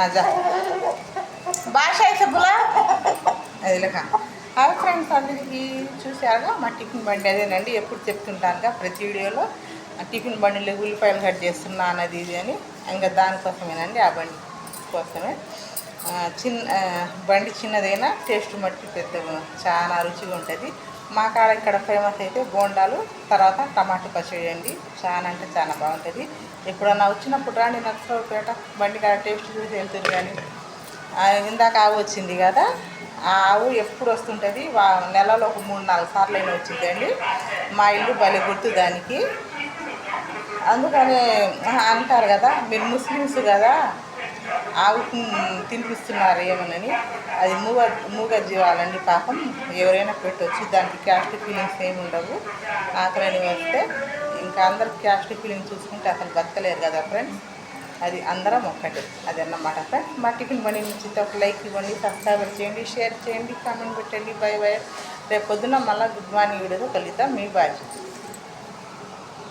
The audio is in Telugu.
అదా భాష అయితే బులా అది లెక్క హాయ్ ఫ్రెండ్స్ అందరికీ చూసారుగా మా టిఫిన్ బండి అదేనండి. ఎప్పుడు చెప్తుంటానుగా ప్రతి వీడియోలో. ఆ టిఫిన్ బండిలో ఉల్లిపాయలు కట్ చేస్తున్నా అన్నది ఇది అని. ఇంకా దానికోసమేనండి ఆ బండి కోసమే. చిన్న బండి చిన్నదైనా టేస్ట్ మట్టి పెద్ద చాలా రుచిగా ఉంటుంది. మా కాడ ఇక్కడ ఫేమస్ అయితే బోండాలు తర్వాత టమాటా పచ్చడి అండి. చాలా అంటే చాలా బాగుంటుంది. ఎప్పుడన్నా వచ్చినప్పుడు రాండి నర్సరావుపేట. బండి కాడ టేస్ట్ చూసి వెళ్తుంది కానీ ఇందాక ఆవు వచ్చింది కదా ఆ ఆవు ఎప్పుడు వస్తుంటుంది? వా నెలలో ఒక మూడు నాలుగు సార్లు అయినా వచ్చిందండి మా ఇల్లు భలే గుర్తు దానికి. అందుకని అంటారు కదా మీరు ముస్లిమ్స్ కదా ఆవుకు తినిపిస్తున్నారు ఏమనని. అది మూగ మూగ జీవాలండి పాపం. ఎవరైనా పెట్టవచ్చు దానికి క్యాస్ట్ ఫీలింగ్స్ ఏమి ఉండవు. ఆకలిని వస్తే ఇంకా అందరు క్యాస్ట్ ఫీలింగ్ చూసుకుంటే అసలు బతకలేరు కదా ఫ్రెండ్స్. అది అందరం ఒక్కటి. అది అన్నమాట ఫ్రెండ్స్. మా టిఫిన్ బండి నుంచి ఒక లైక్ ఇవ్వండి సబ్స్క్రైబ్ చేయండి షేర్ చేయండి కామెంట్ పెట్టండి. Bye bye. రేపు పొద్దున మళ్ళీ గుడ్ మార్నింగ్ వీడియోతో కలుగుతాం మీ బాధ్యత